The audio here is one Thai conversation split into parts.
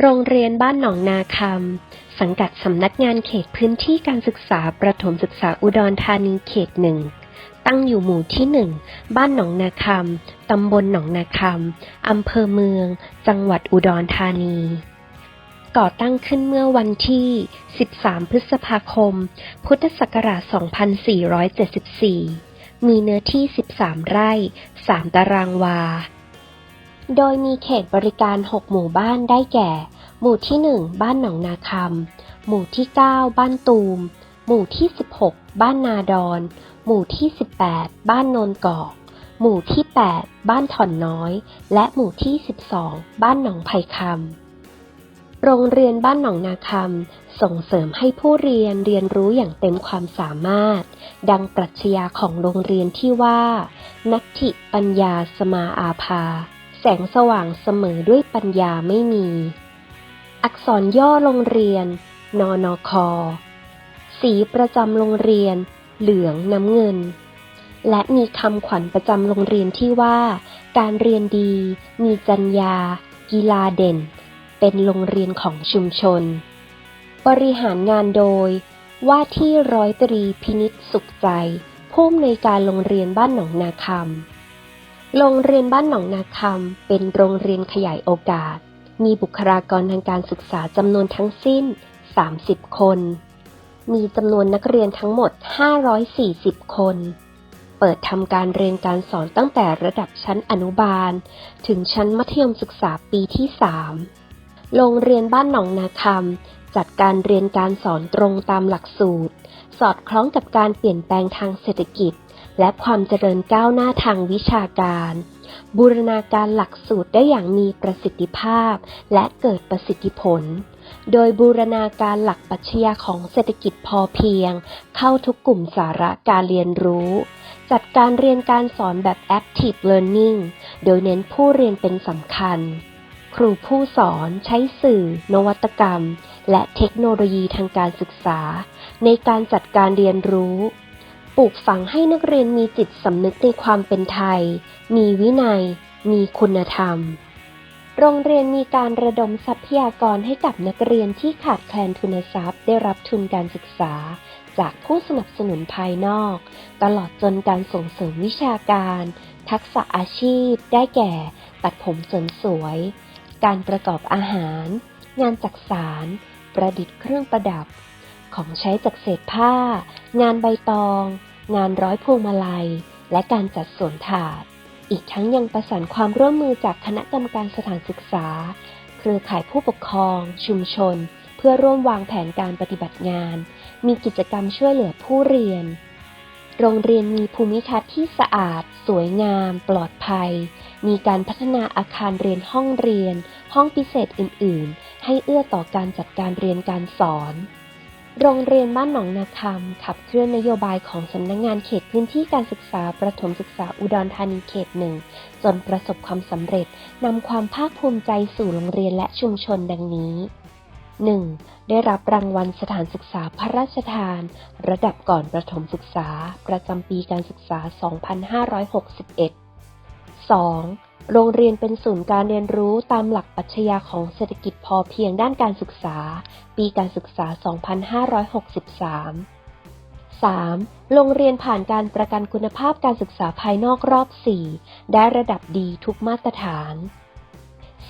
โรงเรียนบ้านหนองนาคำ สังกัดสำนักงานเขตพื้นที่การศึกษาประถมศึกษาอุดรธานีเขตหนึ่ง ตั้งอยู่หมู่ที่หนึ่ง บ้านหนองนาคำ ตำบลหนองนาคำ อำเภอเมือง จังหวัดอุดรธานี ก่อตั้งขึ้นเมื่อวันที่ 13 พฤษภาคม พุทธศักราช 2474 มีเนื้อที่ 13 ไร่ 3 ตารางวา โดยมีเขตบริการ 6 หมู่บ้านได้แก่ หมู่ที่ 1 บ้านหนองนาคำหมู่ที่ 9 บ้านตูม หมู่ที่ 16 บ้านนาดอน หมู่ที่ 18 บ้านโนนกอก หมู่ที่ 8 บ้านถ่อนน้อย และหมู่ที่ 12 บ้านหนองไผ่คำโรงเรียนบ้านหนองนาคำส่งเสริมให้ผู้เรียนเรียนรู้อย่างเต็มความสามารถ ดังปรัชญาของโรงเรียนที่ว่า นัตถิปัญญาสมาอาภา แสงสว่างเสมอด้วยปัญญาไม่มี อักษรย่อโรงเรียนนอนอคอสีประจำโรงเรียน เหลืองน้ำเงิน และมีคำขวัญประจำโรงเรียนที่ว่า การเรียนดี มีจรรยา กีฬาเด่น เป็นโรงเรียนของชุมชน บริหารงานโดย ว่าที่ร้อยตรีพินิษสุขใจผู้อำนวยการโรงเรียนบ้านหนองนาคำโรงเรียนบ้านหนองนาคำเป็นโรงเรียนขยายโอกาส มีบุคลากรทางการศึกษาจำนวนทั้งสิ้น 30 คน มีจำนวนนักเรียนทั้งหมด 540 คน เปิดทำการเรียนการสอนตั้งแต่ระดับชั้นอนุบาล ถึงชั้นมัธยมศึกษาปีที่ 3 โรงเรียนบ้านหนองนาคำจัดการเรียนการสอนตรงตามหลักสูตร สอดคล้องกับการเปลี่ยนแปลงทางเศรษฐกิจ และความเจริญก้าวหน้าทางวิชาการ บูรณาการหลักสูตรได้อย่างมีประสิทธิภาพ และเกิดประสิทธิผล โดยบูรณาการหลักปัชญาของเศรษฐกิจพอเพียง เข้าทุกกลุ่มสาระการเรียนรู้ จัดการเรียนการสอนแบบ active learning โดยเน้นผู้เรียนเป็นสำคัญ ครูผู้สอนใช้สื่อ นวัตกรรม และเทคโนโลยีทางการศึกษา ในการจัดการเรียนรู้ ปลูกฝังให้นักเรียนมีจิตสำนึกในความเป็นไทย มีวินัย มีคุณธรรม โรงเรียนมีการระดมทรัพยากรให้กับนักเรียนที่ขาดแคลนทุนทรัพย์ ได้รับทุนการศึกษา จากผู้สนับสนุนภายนอก ตลอดจนการส่งเสริมวิชาการ ทักษะอาชีพ ได้แก่ ตัดผมเสริมสวย การประกอบอาหาร งานจักสาร ประดิษฐ์เครื่องประดับ ของใช้จากเศษผ้า งานใบตอง งานร้อยพวงมาลัย และการจัดสวนถาด อีกทั้งยังประสานความร่วมมือจากคณะกรรมการสถานศึกษา เครือข่ายผู้ปกครอง ชุมชน เพื่อร่วมวางแผนการปฏิบัติงาน มีกิจกรรมช่วยเหลือผู้เรียน โรงเรียนมีภูมิทัศน์ที่สะอาด สวยงาม ปลอดภัย มีการพัฒนาอาคารเรียนห้องเรียน ห้องพิเศษอื่น ๆ ให้เอื้อต่อการจัดการเรียนการสอน โรงเรียนบ้านหนองนาคำขับเคลื่อนนโยบายของสำนักงงานเขตพื้นที่การศึกษาประถมศึกษาอุดรธานีเขตหนึ่งจนประสบความสำเร็จนำความภาคภูมิใจสู่โรงเรียนและชุมชนดังนี้ 1. ได้รับรางวัลสถานศึกษาพระราชทาน ระดับก่อนประถมศึกษา ประจำปีการศึกษา 2561 2. โรงเรียนเป็นศูนย์การเรียนรู้ตามหลักปรัชญาของเศรษฐกิจพอเพียงด้านการศึกษา ปีการศึกษา 2563 3. โรงเรียนผ่านการประกันคุณภาพการศึกษาภายนอกรอบ 4 ได้ระดับดีทุกมาตรฐาน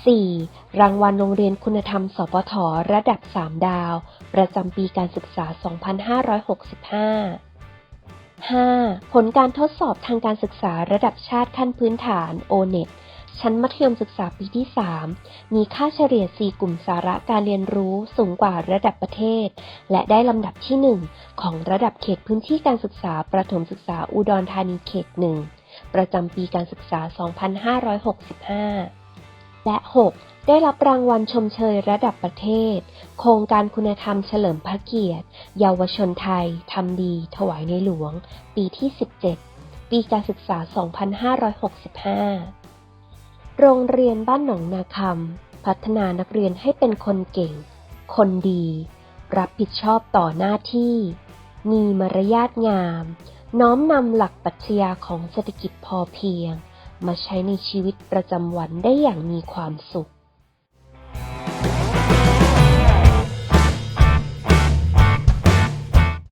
4. รางวัลโรงเรียนคุณธรรม สปท ระดับ 3 ดาว ประจำปีการศึกษา 2565 5. ผลการทดสอบทางการศึกษาระดับชาติขั้นพื้นฐาน O-NET ชั้นมัธยมศึกษาปีที่ 3 มีค่าเฉลี่ย 4 กลุ่มสาระการเรียนรู้สูงกว่าระดับประเทศ และได้ลำดับที่ 1 ของระดับเขตพื้นที่การศึกษาประถมศึกษาอุดรธานีเขต 1 ประจำปีการศึกษา 2565 และ 6 ได้รับรางวัลชมเชยระดับประเทศ โครงการคุณธรรมเฉลิมพระเกียรติ เยาวชนไทย ทำดี ถวายในหลวง ปีที่ 17 ปีการศึกษา 2565 โรงเรียนบ้านหนองนาคำพัฒนานักเรียนให้เป็นคนเก่ง คนดี รับผิดชอบต่อหน้าที่ มีมารยาทงาม น้อมนำหลักปรัชญาของเศรษฐกิจพอเพียง มาใช้ในชีวิตประจำวันได้อย่างมีความสุข